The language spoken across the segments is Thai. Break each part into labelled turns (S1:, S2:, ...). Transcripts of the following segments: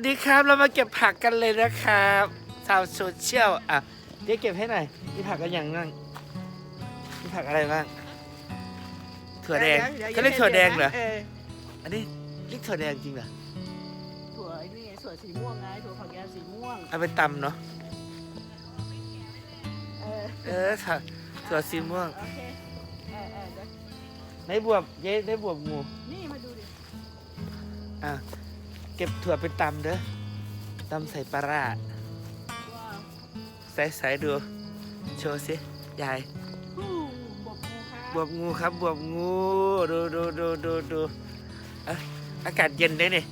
S1: วัสดีครับเรามาเก็บผักกันเลยนะครับชาวโซเชียลอะเดี๋ยวเก็บให้หน่อยมีผักกันอย่างนั่งมีผักอะไรบ้างถั่วแดง
S2: ดี๋ยว
S1: เขาเรียกถั่วแดงเหรอ
S2: อ
S1: อันนี้เรียกถั่วแดงจริงเหรอ
S2: ถั่วไอ้นี่ไงถั่วสีม่วงไงถั่วฝักยาวสีม่วง
S1: เอาไปตำเนาะ
S2: เออ
S1: เออถั่วถั่วสีม่วง
S2: โอเค เออเออเดี๋ยว
S1: ในบวบเย้ในบวบงู
S2: นี่มาดูดิ
S1: อะ เก็บถั่วไปตำเด้อตำใส่ปลาร้า
S2: ว้าว
S1: ใส่ใส่ดู โชว์สิยาย
S2: ฮู้บกงูครับ
S1: บวบงูครับบวบงูดูดูดูดูดูอะอากาศเย็นเด้นี่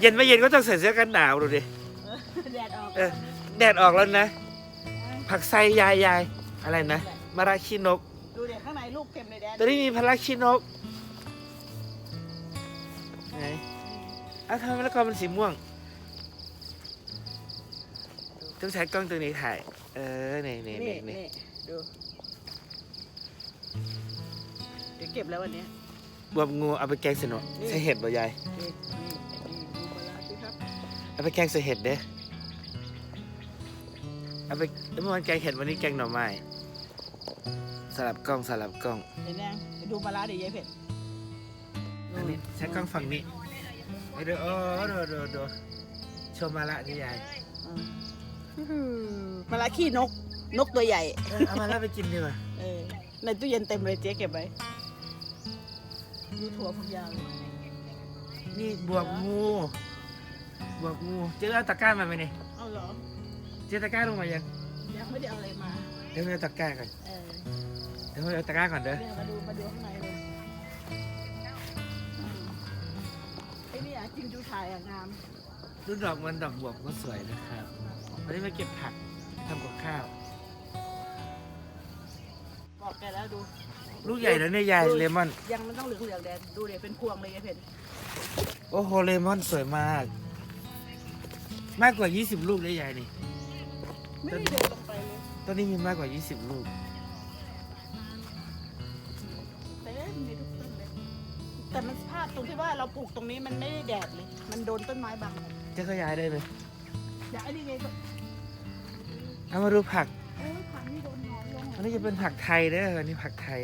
S1: เย็นไม่เย็นก็ต้องใส่เสื้อกันหนาวดูดิ
S2: เออแดดออก
S1: เออแดดออกแล้วนะ ผักไซยายยายอะไรนะมะระขี้นก
S2: ดูเด็กข้างในลูกเต็มเลยแดด
S1: ตอนนี้มีพะระขี้นกไหน อ้าวทำไมมะละกอมันสีม่วงต้องใช้กล้องตัวนี้ถ่าย เออนี่นี่
S2: นี่
S1: นี่
S2: นี่
S1: นี่
S2: ดู เดี๋ยวเก็บแล้ววันเนี้ย
S1: บวบงูเอาไปแกงสนุก
S2: นี่
S1: ใส่เห็ดบ่ยาย
S2: นี่นี่นี่ดูมาแล้วสิครับ
S1: เอาไปแกงใส่เห็ดเด้เอาไปเมื่อวานแกงเห็ดวันนี้แกงหน่อไม้สลับกล้องสลับกล้อง
S2: เห็นยังไปดูมาแล้วเดี๋ยวยายเผ็ด
S1: อันนี้ใช้กล้องฝั่งนี้ ไปดูโอ้ดูดูดูชมมาละนี่ยาย
S2: อืมมาละขี้นก นกตัวใหญ่
S1: เออเอามาแล้วไปกินดีกว่า
S2: เออในตู้เย็นเต็มเลยเจ๊เก็บไว้ดูถั่วฝักยาวเลย
S1: นี่บวบงูบวบงูเจ๊เอาตะกร้ามาไหมเนี่ย
S2: เอาเหรอ
S1: เจ๊ตะกร้าลงมายัง
S2: ยังไม่ได้เอาอะไรมา
S1: เดี๋ยวไปเอาตะกร้าก่อน
S2: เออ
S1: เดี๋ยวไปเอาตะกร้าก่อนเด้อ
S2: เนี่ยมาดูมาดูข้างในเลย จริงดูถ่ายอะงาม
S1: ดูดอกมันดอกบวบก็สวยนะครับวันนี้มาเก็บผักทำกับข้าว
S2: บอกแกแล้วดู
S1: ลูกใหญ่แล้วเนี่ยยายเลมอน
S2: ยังมันต้องเหลืองเหลืองๆแดงดูเดี๋ยวเป็นพวงเลยยายเผ็ด
S1: โอ้โหเลมอนสวยมาก มากกว่า 20 ลูกเลยยายนี่
S2: ไม่ได้เดินลงไปเลย
S1: ต้นนี้มีมากกว่า 20 ลูก
S2: เต็มมีทุกต้นเลย แต่มันพลาดตรงที่ว่าเราปลูกตรงนี้มันไม่ได้แดดเลย มันโดนต้นไม้บัง
S1: จะขยายได้เลย
S2: อย่าไอ้นี่ไงก็
S1: เอามาดูผัก
S2: เอ้ยผักนี่โดนหนอนลง
S1: อันนี้จะเป็นผักไทยเด้ออันนี้ผักไทย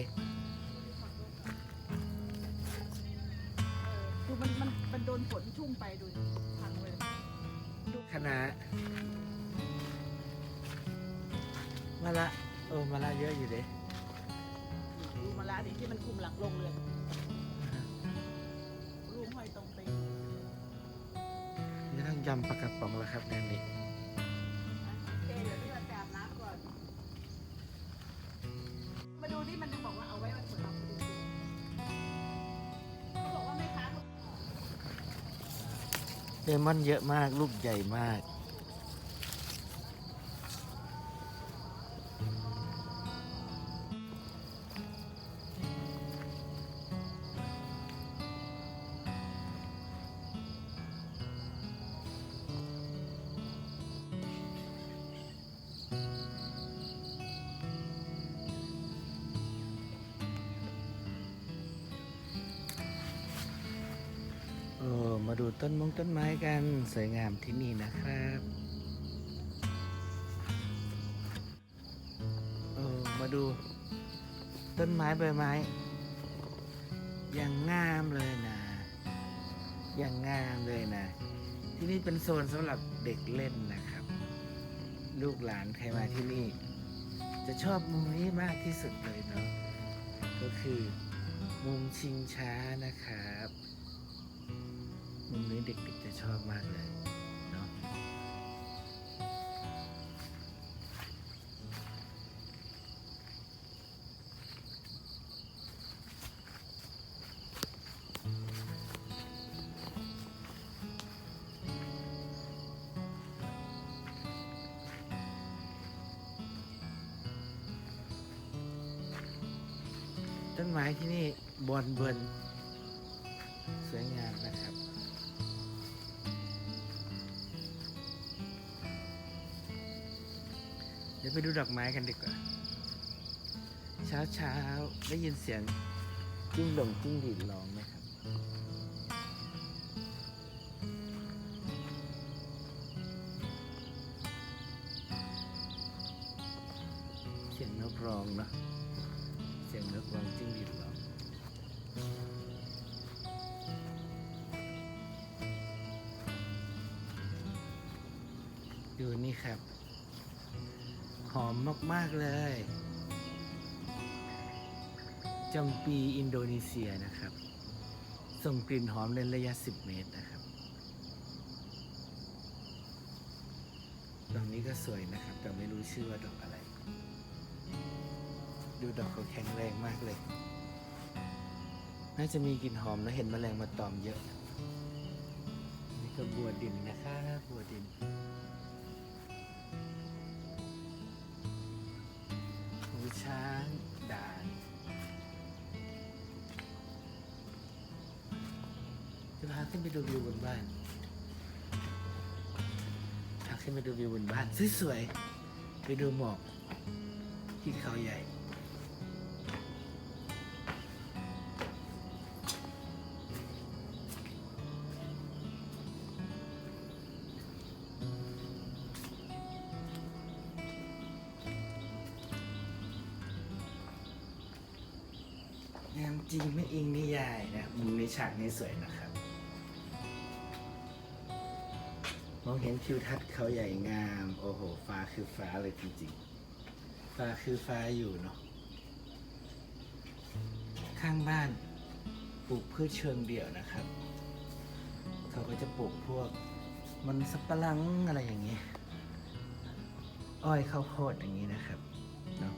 S2: ดูมันมันมันโดนฝนชุ่มไปดูพังเลย
S1: คณะมาละโอ้มาละเยอะอยู่เด้
S2: ดูมะระดิที่มันคุมหลังลงเลย ยำ
S1: ปลากระป๋องแล้วครับงานนี้
S2: เดี๋ยวพี่มาจับน้ำก่อนมาดูนี่มันบอกว่าเอาไว้มันสำหรับดูดูเขาบอกว่าแม่ค้าเขา
S1: เลมอนเยอะมาก ลูกใหญ่มาก ดูต้นมงต้นไม้กันสวยงามที่นี่นะครับโอ้มาดูต้นไม้ใบไม้อย่างงามเลยนะ อย่างงามเลยนะ ที่นี่เป็นโซนสำหรับเด็กเล่นนะครับ ลูกหลานใครมาที่นี่ จะชอบมุมนี้มากที่สุดเลยเนาะก็คือมุมชิงช้านะครับ มุมนี้เด็กๆจะชอบมากเลยเนาะต้นไม้ที่นี่บอนเบิร์นสวยงาม ยวไปดูดอกไม้กันดีกว่า เช้าเช้าได้ยินเสียงจิ้งหลงจิ้งหรีดร้องไหมครับ เสียงนกร้องนะเสียงนกร้องจิ้งหรีดร้องดูนี่ครับ หอมมาก ๆ เลยจำปีอินโดนีเซียนะครับ ส่งกลิ่นหอมในระยะ 10 เมตรนะครับดอกนี้ก็สวยนะครับ แต่ไม่รู้ชื่อว่าดอกอะไร ดูดอกเขาแข็งแรงมากเลย น่าจะมีกลิ่นหอมและเห็นแมลงมาตอมเยอะ นี่ก็บัวดินนะครับบัวดินือช้างด่านจะพาขึ้นไปดูวิวบนบ้านพาขึ้นไปดูวิวบนบ้านสวยๆไปดูหมอกที่เขาใหญ่ งามจริงไม่อิงนิยายนะมุมในฉากนี้สวยนะครับ มองเห็นทิวทัศน์เขาใหญ่งาม โอ้โห ฟ้าคือฟ้าเลยจริงๆ ฟ้าคือฟ้าอยู่เนาะข้างบ้านปลูกพืชเชิงเดี่ยวนะครับ เขาก็จะปลูกพวกมันสับปะหลังอะไรอย่างเงี้ยอ้อยข้าวโพดอย่างนี้นะครับเนาะ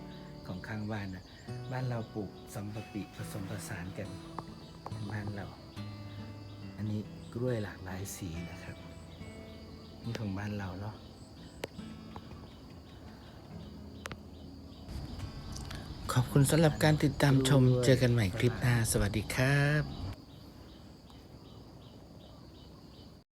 S1: ของข้างบ้านนะ บ้านเราปลูกสัมปปิผสมผสานกันบ้านเรา อันนี้กล้วยหลากหลายสีนะครับ นี่ของบ้านเราเนาะขอบคุณสำหรับการติดตามชมเจอกันใหม่คลิปหน้า สวัสดีครับ